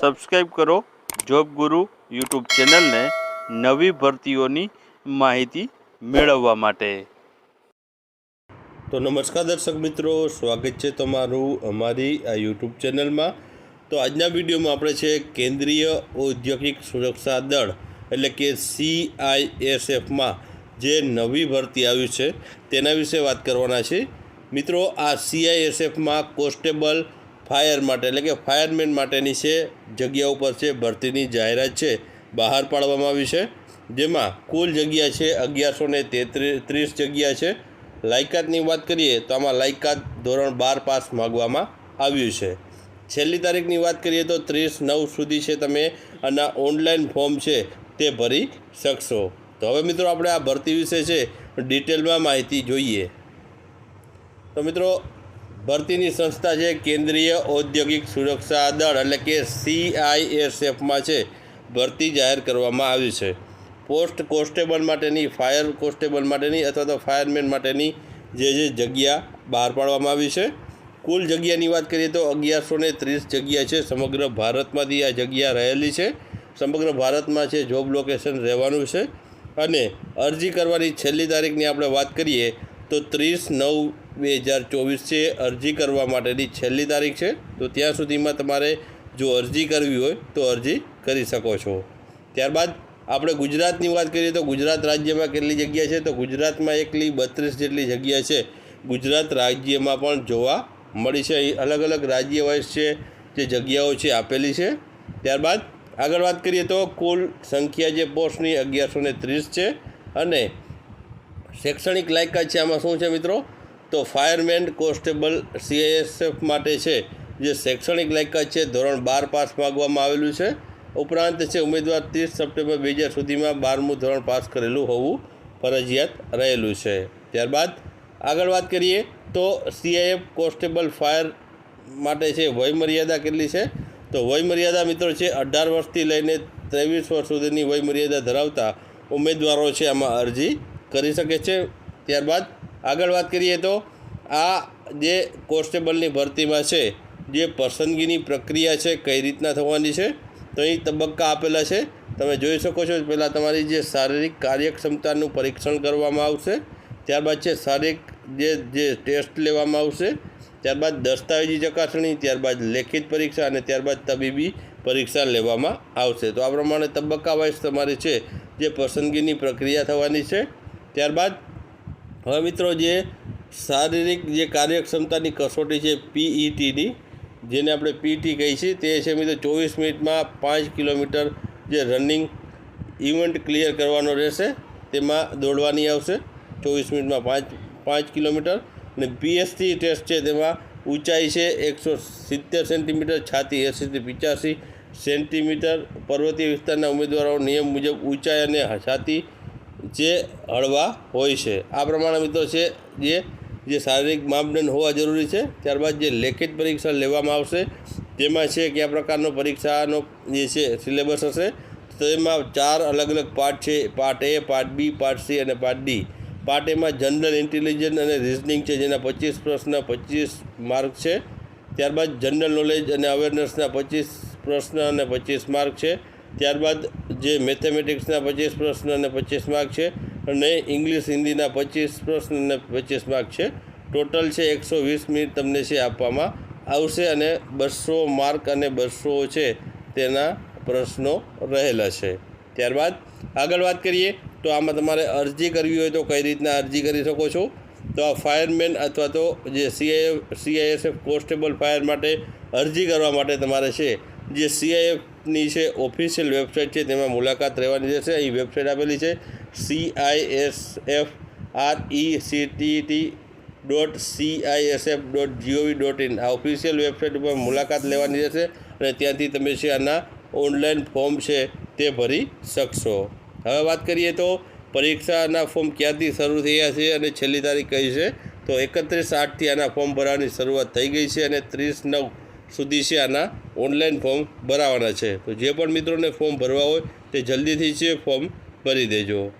Subscribe કરો job ગુરુ YouTube ચેનલને નવી ભરતીઓની માહિતી મેળવવા માટે. તો નમસ્કાર દર્શક મિત્રો, સ્વાગત છે તમારું અમારી આ યુટ્યુબ ચેનલમાં તો આજના વિડીયોમાં આપણે છે કેન્દ્રીય ઔદ્યોગિક સુરક્ષા દળ, એટલે કે સીઆઈએસએફમાં જે નવી ભરતી આવી છે, તેના વિશે વાત કરવાના છે. મિત્રો, આ સીઆઈએસએફમાં કોન્સ્ટેબલ ફાયર માટે, એટલે કે ફાયરમેન માટેની છે, જગ્યા ઉપર છે, ભરતીની જાહેરાત છે, બહાર પાડવામાં આવી છે. જેમાં કુલ જગ્યા છે અગિયારસો ને ત્રીસ જગ્યા છે. લાયકાતની વાત કરીએ તો આમાં લાયકાત ધોરણ બાર પાસ માગવામાં આવ્યું છે. છેલ્લી તારીખની વાત કરીએ તો ત્રીસ નવ સુધી છે તમે આના ઓનલાઈન ફોર્મ છે તે ભરી શકશો. તો હવે મિત્રો આપણે આ ભરતી વિશે છે ડિટેલમાં માહિતી જોઈએ. તો મિત્રો ભરતીની સંસ્થા છે કેન્દ્રીય ઔદ્યોગિક સુરક્ષા દળ એટલે કે સીઆઈએસએફમાં છે. ભરતી જાહેર કરવામાં આવી છે. પોસ્ટ કોન્સ્ટેબલ માટેની, ફાયર કોન્સ્ટેબલ માટેની અથવા તો ફાયરમેન માટેની જે જે જગ્યા બહાર પાડવામાં આવી છે. કુલ જગ્યાની વાત કરીએ તો અગિયારસો ને ત્રીસ જગ્યા છે. સમગ્ર ભારતમાંથી આ જગ્યા રહેલી છે. સમગ્ર ભારતમાં છે જોબ લોકેશન રહેવાનું છે. અને અરજી કરવાની છેલ્લી તારીખની આપણે વાત કરીએ તો ત્રીસ નવ બે હજાર ચોવીસ છે, અરજી કરવા માટેની છેલ્લી તારીખ છે. તો ત્યાં સુધીમાં તમારે જો અરજી કરવી હોય તો અરજી કરી શકો છો. ત્યારબાદ આપણે ગુજરાતની વાત કરીએ તો ગુજરાત રાજ્યમાં કેટલી જગ્યા છે? તો ગુજરાતમાં એકલી બત્રીસ જેટલી જગ્યા છે. ગુજરાત રાજ્યમાં પણ જોવા મળી છે. અહીં અલગ અલગ રાજ્ય વાઇઝ છે, જે જગ્યાઓ છે આપેલી છે. ત્યારબાદ આગળ વાત કરીએ તો કુલ સંખ્યા જે પોસ્ટની અગિયારસો ને ત્રીસ છે. અને શૈક્ષણિક લાયકાત છે આમાં શું છે મિત્રો? તો ફાયરમેન કોન્સ્ટેબલ સીઆઈએસએફ માટે છે, જે શૈક્ષણિક લાયકાત છે, ધોરણ બાર પાસ માગવામાં આવેલું છે. ઉપરાંત છે, ઉમેદવાર ત્રીસ સપ્ટેમ્બર બે હજાર સુધીમાં બારમું ધોરણ પાસ કરેલું હોવું ફરજિયાત રહેલું છે. ત્યારબાદ આગળ વાત કરીએ તો સીઆઈએફ કોન્સ્ટેબલ ફાયર માટે છે વયમર્યાદા કેટલી છે? તો વયમર્યાદા મિત્રો છે, અઢાર વર્ષથી લઈને ત્રેવીસ વર્ષ સુધીની વયમર્યાદા ધરાવતા ઉમેદવારો છે, આમાં અરજી કરી શકે છે. ત્યારબાદ આગળ વાત કરીએ તો આ જે કોન્સ્ટેબલની ભરતીમાં છે, જે પસંદગીની પ્રક્રિયા છે, કઈ રીતના થવાની છે, તો અહીં તબક્કા આપેલા છે. તમે જોઈ શકો છો, પહેલાં તમારી જે શારીરિક કાર્યક્ષમતાનું પરીક્ષણ કરવામાં આવશે, ત્યારબાદ છે શારીરિક જે જે ટેસ્ટ લેવામાં આવશે, ત્યારબાદ દસ્તાવેજી ચકાસણી, ત્યારબાદ લેખિત પરીક્ષા અને ત્યારબાદ તબીબી પરીક્ષા લેવામાં આવશે. તો આ પ્રમાણે તબક્કા વાઇઝ તમારી છે, જે પસંદગીની પ્રક્રિયા થવાની છે, ત્યારબાદ હવે મિત્રો જે શારીરિક જે કાર્યક્ષમતાની કસોટી છે પીઈટીની જેને આપણે પીટી કહીએ છીએ તે છે મિત્રો ચોવીસ મિનિટમાં પાંચ કિલોમીટર જે રનિંગ ઇવેન્ટ ક્લિયર કરવાનો રહેશે. તેમાં દોડવાની આવશે. ચોવીસ મિનિટમાં પાંચ પાંચ કિલોમીટર. અને પીએસટી ટેસ્ટ છે તેમાં ઊંચાઈ છે એકસો સિત્તેર સેન્ટીમીટર, છાતી એંસીથી પિચ્યાસી સેન્ટીમીટર. પર્વતીય વિસ્તારના ઉમેદવારો નિયમ મુજબ ઊંચાઈ અને છાતી જે હળવા હોય છે. આ પ્રમાણે મિત્રો છે જે જે શારીરિક માપદંડ હોવા જરૂરી છે. ત્યારબાદ જે લેખિત પરીક્ષા લેવામાં આવશે, તેમાં છે કયા પ્રકારનો પરીક્ષાનો જે છે, સિલેબસ હશે. તો એમાં ચાર અલગ અલગ પાર્ટ છે. Part A, part B, part C અને પાર્ટ ડી. પાર્ટ એમાં જનરલ ઇન્ટેલિજન્સ અને રિઝનિંગ છે, જેના પચીસ પ્રશ્ન, પચીસ માર્ક છે. ત્યારબાદ જનરલ નોલેજ અને અવેરનેસના પચીસ પ્રશ્ન અને પચીસ માર્ક છે. ત્યારબાદ જે મેથેમેટિક્સના પચીસ પ્રશ્ન અને પચીસ માર્ક છે અને ઇંગ્લિશ હિન્દીના પચીસ પ્રશ્ન અને પચીસ માર્ક છે. ટોટલ છે એકસો વીસ મિનિટ તમને છે આપવામાં આવશે અને બસો માર્ક અને બસો છે તેના પ્રશ્નો રહેલા છે. ત્યારબાદ આગળ વાત કરીએ તો આમાં તમારે અરજી કરવી હોય તો કઈ રીતના અરજી કરી શકો છો? તો આ ફાયરમેન અથવા તો જે સીઆઈએફ સીઆઈએસએફ કોન્સ્ટેબલ ફાયર માટે અરજી કરવા માટે તમારે છે જે સીઆઈએફની છે, ઓફિશિયલ વેબસાઇટ છે, તેમાં મુલાકાત રહેવાની રહેશે. અહીં વેબસાઇટ આપેલી છે C I S F R E C T T dot CISF dot gov dot in આ ઓફિશિયલ વેબસાઇટ ઉપર મુલાકાત લેવાની રહેશે અને ત્યાંથી તમે છે આના ઓનલાઈન ફોર્મ છે તે ભરી શકશો. હવે વાત કરીએ તો પરીક્ષાના ફોર્મ ક્યાંથી શરૂ થયા છે અને છેલ્લી તારીખ કઈ છે? તો એકત્રીસ આઠથી આના ફોર્મ ભરવાની શરૂઆત થઈ ગઈ છે અને ત્રીસ નવ સુધી છે આના ઓનલાઈન ફોર્મ ભરાવાના છે. તો જે પણ મિત્રોને ફોર્મ ભરવા હોય તે જલ્દીથી છે ફોર્મ ભરી દેજો.